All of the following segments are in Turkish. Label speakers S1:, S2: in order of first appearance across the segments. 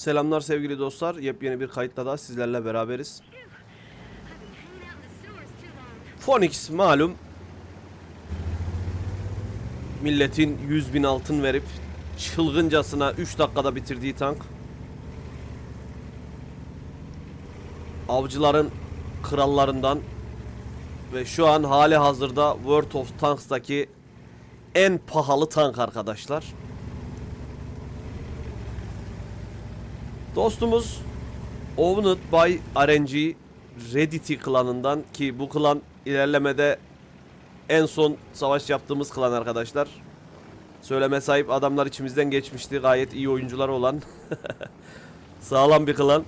S1: Selamlar sevgili dostlar. Yepyeni bir kayıtla da sizlerle beraberiz. Phoenix malum milletin 100 bin altın verip çılgıncasına 3 dakikada bitirdiği tank. Avcıların krallarından ve şu an hali hazırda World of Tanks'taki en pahalı tank arkadaşlar. Dostumuz Owned by RNG Reddit'i klanından ki bu klan ilerlemede en son savaş yaptığımız klan arkadaşlar. Söyleme sahip adamlar içimizden geçmişti. Gayet iyi oyuncular olan. Sağlam bir klan.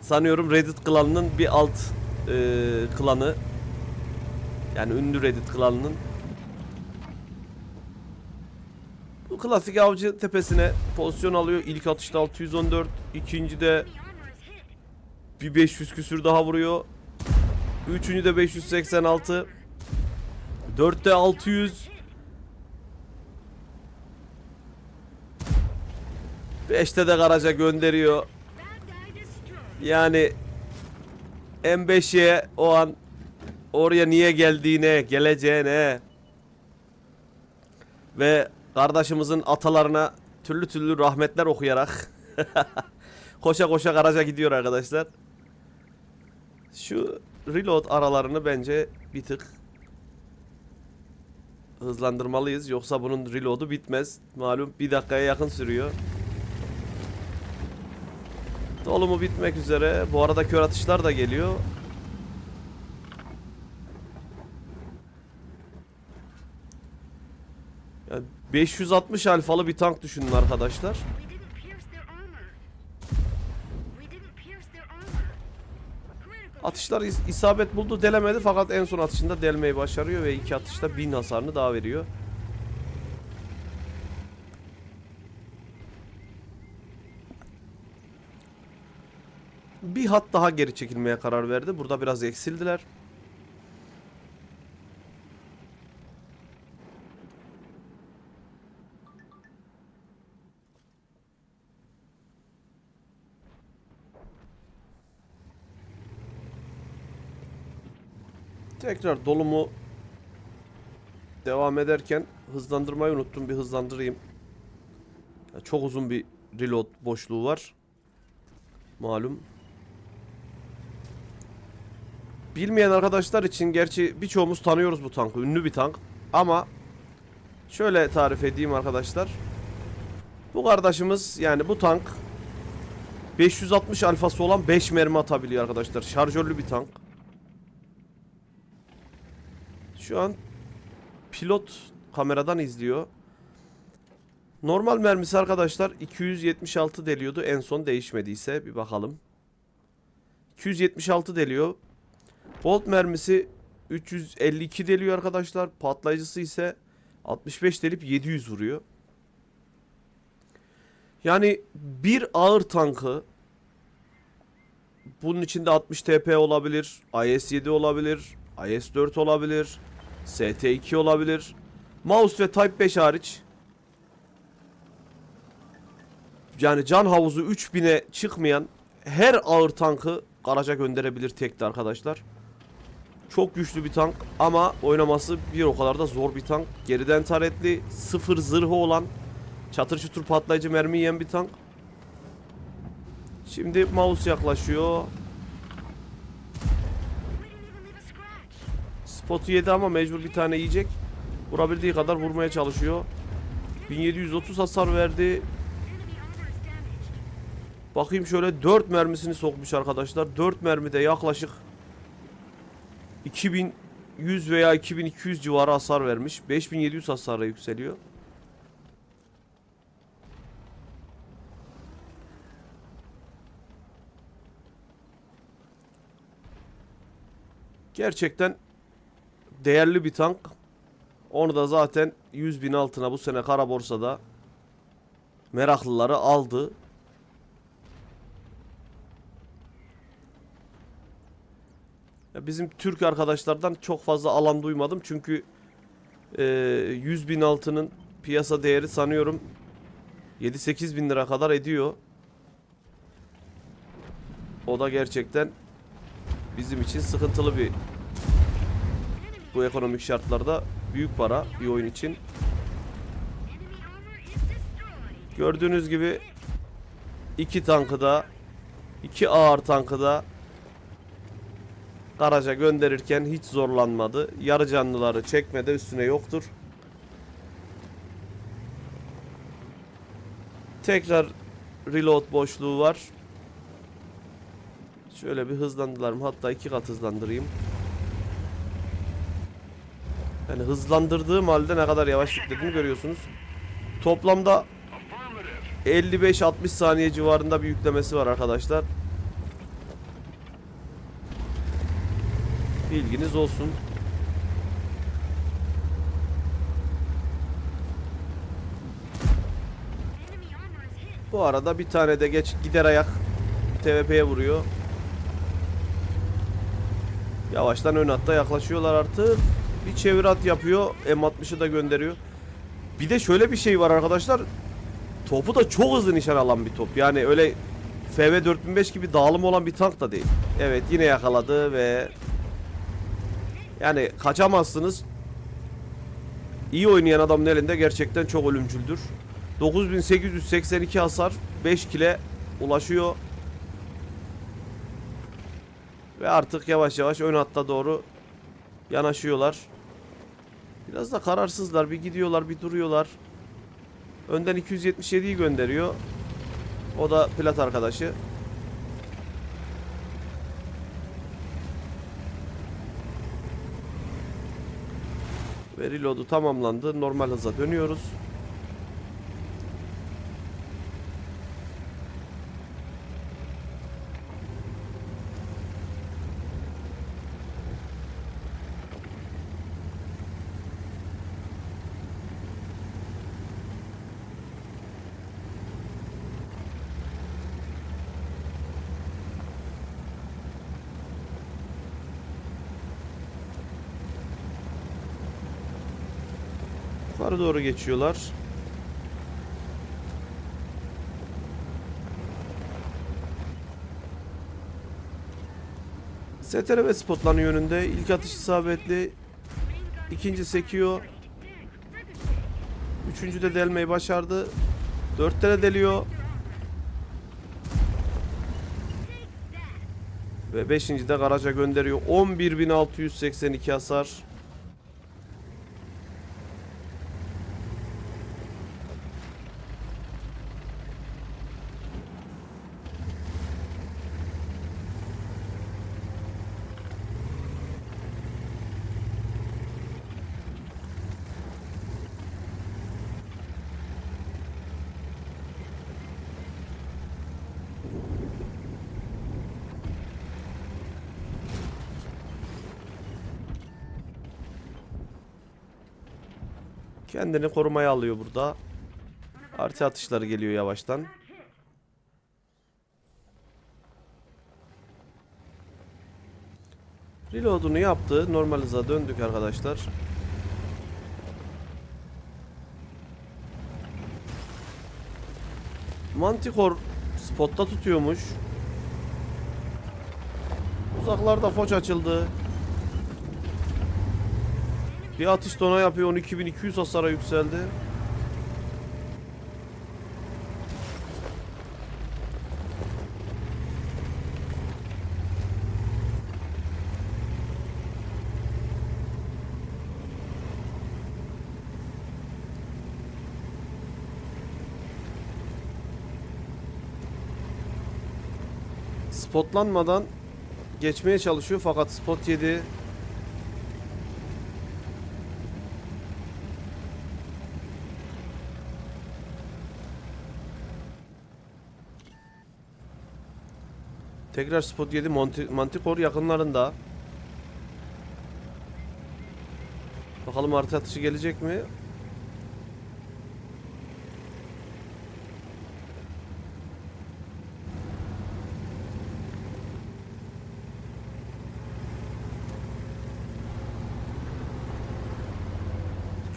S1: Sanıyorum Reddit klanının bir alt e, klanı. Yani ünlü Reddit klanının. Bu klasik avcı tepesine pozisyon alıyor. İlk atışta 614. ikinci de bir 500 küsür daha vuruyor. Üçüncü de 586. Dörtte 600. Beşte de garaja gönderiyor. Yani M5'ye o an oraya niye geldiğine, geleceğine ve kardeşimizin atalarına türlü türlü rahmetler okuyarak koşa koşa garaja gidiyor arkadaşlar. Şu reload aralarını bence bir tık hızlandırmalıyız. Yoksa bunun reload'u bitmez. Malum bir dakikaya yakın sürüyor. Dolumu bitmek üzere. Bu arada kör atışlar da geliyor. Yani 560 alfalı bir tank düşünün arkadaşlar. Atışlar is- isabet buldu delemedi fakat en son atışında delmeyi başarıyor ve iki atışta 1000 hasarını daha veriyor. Bir hat daha geri çekilmeye karar verdi. Burada biraz eksildiler. Tekrar dolumu devam ederken hızlandırmayı unuttum. Bir hızlandırayım. Çok uzun bir reload boşluğu var. Malum. Bilmeyen arkadaşlar için gerçi birçoğumuz tanıyoruz bu tankı. Ünlü bir tank. Ama şöyle tarif edeyim arkadaşlar. Bu kardeşimiz yani bu tank 560 alfası olan 5 mermi atabiliyor arkadaşlar. Şarjörlü bir tank. Şu an pilot kameradan izliyor. Normal mermisi arkadaşlar 276 deliyordu. En son değişmediyse bir bakalım. 276 deliyor. Bolt mermisi 352 deliyor arkadaşlar. Patlayıcısı ise 65 delip 700 vuruyor. Yani bir ağır tankı bunun içinde 60 TP olabilir, IS-7 olabilir, IS-4 olabilir, ST2 olabilir. Mouse ve Type 5 hariç yani can havuzu 3000'e çıkmayan her ağır tankı garaja gönderebilir tekte arkadaşlar. Çok güçlü bir tank ama oynaması bir o kadar da zor bir tank. Geriden taretli, sıfır zırhı olan, çatır çutur patlayıcı mermi yiyen bir tank. Şimdi mouse yaklaşıyor. Spotu yedi ama mecbur bir tane yiyecek. Vurabildiği kadar vurmaya çalışıyor. 1730 hasar verdi. Bakayım şöyle 4 mermisini sokmuş arkadaşlar. 4 mermide yaklaşık 2100 veya 2200 civarı hasar vermiş. 5700 hasarla yükseliyor. Gerçekten değerli bir tank. Onu da zaten 100 bin altına bu sene kara borsada meraklıları aldı. Ya bizim Türk arkadaşlardan çok fazla alan duymadım çünkü e, 100 bin altının piyasa değeri sanıyorum 7-8 bin lira kadar ediyor. O da gerçekten bizim için sıkıntılı bir bu ekonomik şartlarda büyük para bir oyun için. Gördüğünüz gibi iki tankı da iki ağır tankı da garaja gönderirken hiç zorlanmadı. Yarı canlıları çekmede üstüne yoktur. Tekrar reload boşluğu var. Şöyle bir hızlandıralım. Hatta iki kat hızlandırayım. Yani hızlandırdığım halde ne kadar yavaş yüklediğini görüyorsunuz. Toplamda 55-60 saniye civarında bir yüklemesi var arkadaşlar. Bilginiz olsun. Bu arada bir tane de geç gider ayak TVP'ye vuruyor. Yavaştan ön hatta yaklaşıyorlar artık. Bir çevir at yapıyor. M60'ı da gönderiyor. Bir de şöyle bir şey var arkadaşlar. Topu da çok hızlı nişan alan bir top. Yani öyle FV 4005 gibi dağılım olan bir tank da değil. Evet yine yakaladı ve yani kaçamazsınız. İyi oynayan adamın elinde gerçekten çok ölümcüldür. 9882 hasar 5 kile ulaşıyor. Ve artık yavaş yavaş ön hatta doğru yanaşıyorlar. Biraz da kararsızlar. Bir gidiyorlar, bir duruyorlar. Önden 277'yi gönderiyor. O da plat arkadaşı. Ve tamamlandı. Normal hıza dönüyoruz. Yukarı doğru geçiyorlar. STR ve spotlanıyor yönünde. İlk atış isabetli. İkinci sekiyor. Üçüncü de delmeyi başardı. Dört tane deliyor. Ve beşinci de garaja gönderiyor. 11.682 hasar. Kendini korumaya alıyor burada. Artı atışları geliyor yavaştan. Reload'unu yaptı. Normal hıza döndük arkadaşlar. Manticore spotta tutuyormuş. Uzaklarda foç açıldı. Bir atış dona yapıyor 12200 hasara yükseldi. Spotlanmadan geçmeye çalışıyor fakat spot yedi. Tekrar spot yedi. Monti Manticore yakınlarında. Bakalım artı atışı gelecek mi?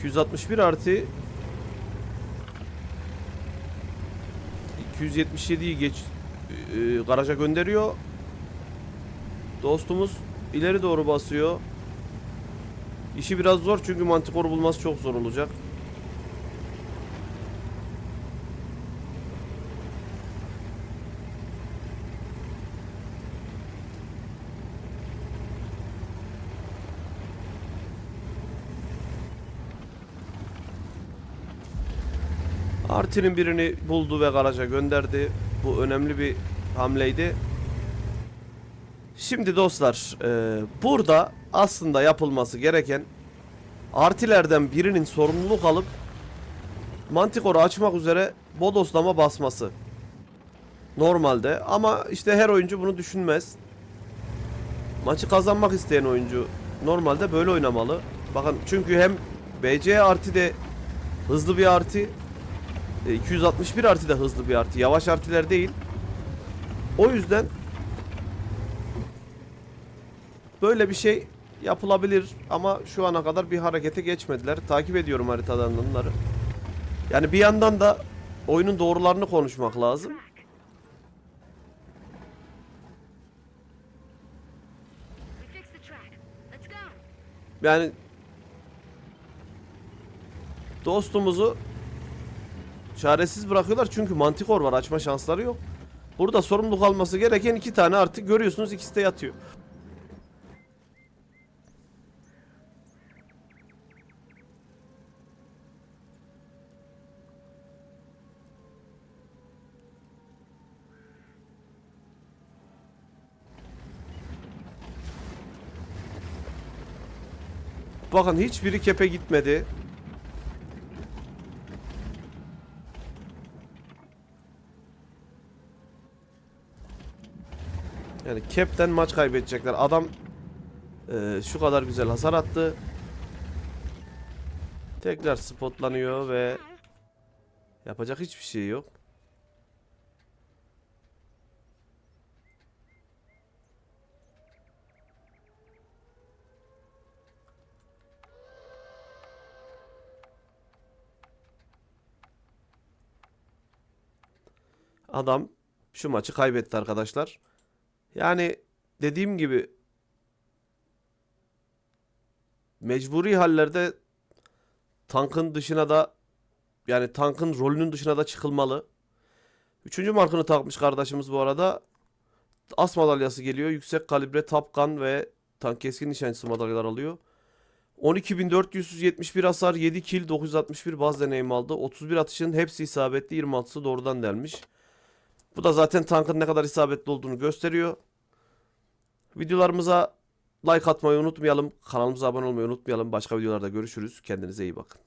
S1: ...261 artı... ...277'yi geç... e, garaja gönderiyor. Dostumuz ileri doğru basıyor. İşi biraz zor çünkü mantikor bulması çok zor olacak. Artin'in birini buldu ve garaja gönderdi. Bu önemli bir hamleydi. Şimdi dostlar, e, burada aslında yapılması gereken artilerden birinin sorumluluk alıp Manticore'u açmak üzere bodoslama basması. Normalde ama işte her oyuncu bunu düşünmez. Maçı kazanmak isteyen oyuncu normalde böyle oynamalı. Bakın çünkü hem BC arti de hızlı bir arti. E, 261 arti de hızlı bir arti. Yavaş artiler değil. O yüzden böyle bir şey yapılabilir ama şu ana kadar bir harekete geçmediler. Takip ediyorum haritadan onları. Yani bir yandan da oyunun doğrularını konuşmak lazım. Yani dostumuzu çaresiz bırakıyorlar çünkü mantikor var açma şansları yok. Burada sorumluluk alması gereken iki tane artık görüyorsunuz ikisi de yatıyor. Bakın hiçbiri kepe gitmedi. Yani kepten maç kaybedecekler. Adam eee, şu kadar güzel hasar attı. Tekrar spotlanıyor ve yapacak hiçbir şey yok. Adam şu maçı kaybetti arkadaşlar. Yani dediğim gibi mecburi hallerde tankın dışına da yani tankın rolünün dışına da çıkılmalı. Üçüncü markını takmış kardeşimiz bu arada. As madalyası geliyor. Yüksek kalibre Top Gun ve tank keskin nişancısı madalyalar alıyor. 12.471 hasar, 7 kill, 961 baz deneyim aldı. 31 atışın hepsi isabetli, 26'sı doğrudan delmiş. Bu da zaten tankın ne kadar isabetli olduğunu gösteriyor. Videolarımıza like atmayı unutmayalım. Kanalımıza abone olmayı unutmayalım. Başka videolarda görüşürüz. Kendinize iyi bakın.